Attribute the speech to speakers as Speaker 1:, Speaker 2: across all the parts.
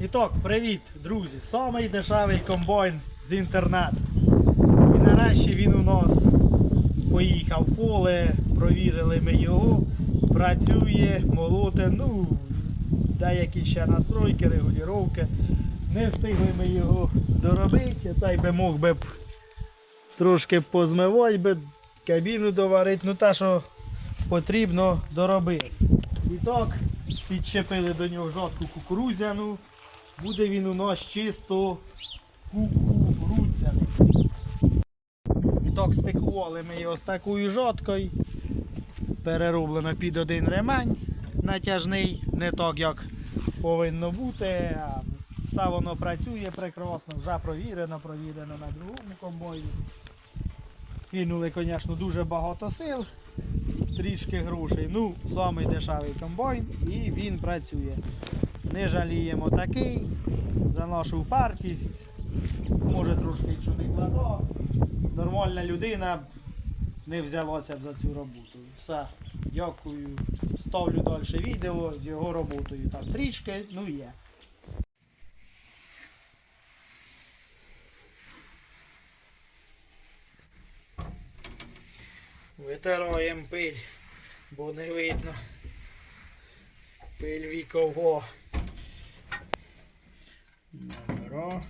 Speaker 1: І так, привіт, друзі! Самий дешевий комбайн з інтернету. І нарешті він у нас поїхав в поле, провірили ми його, працює, молоте, ну, деякі ще настройки, регулювання. Не встигли ми його доробити, цей би мог би трошки позмивати, би, кабіну доварити, ну те, що потрібно доробити. І так, підчепили до нього жатку кукурудзяну. Буде він у нас чисто кукурудзяний. І стикували ми його з такою жаткою. Перероблено під один ремень натяжний, не так як повинно бути. Все воно працює прекрасно, вже провірено, провірено на другому комбойні. Кинули, звісно, дуже багато сил, трішки грошей. Ну, самий дешевий комбайн і він працює. Не жаліємо такий за нашу впартість. Може трошки не кладо. Нормальна людина не взялася б за цю роботу. Все, дякую. Ставлю далі відео з його роботою. Там трішки, ну є. Витираємо пиль, бо не видно. Пиль віково. Номера.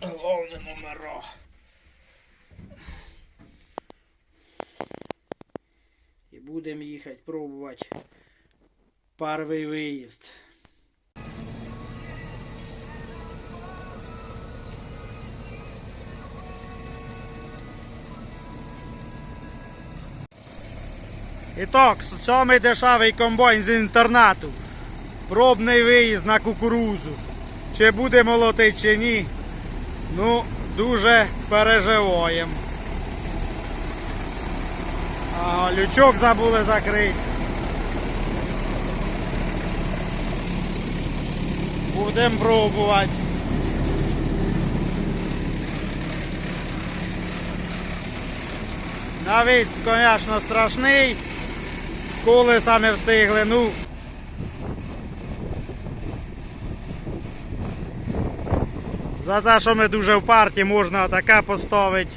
Speaker 1: Головне номера. І будемо їхати пробувати перший виїзд. І так, самий дешевий комбайн з інтернату. Пробний виїзд на кукурузу. Чи буде молотий, чи ні. Ну, дуже переживаємо. Ага, лючок забули закрити. Будемо пробувати. Навіть, звісно, страшний. Коли саме встигли, ну. За те, що ми дуже в парті, можна така поставити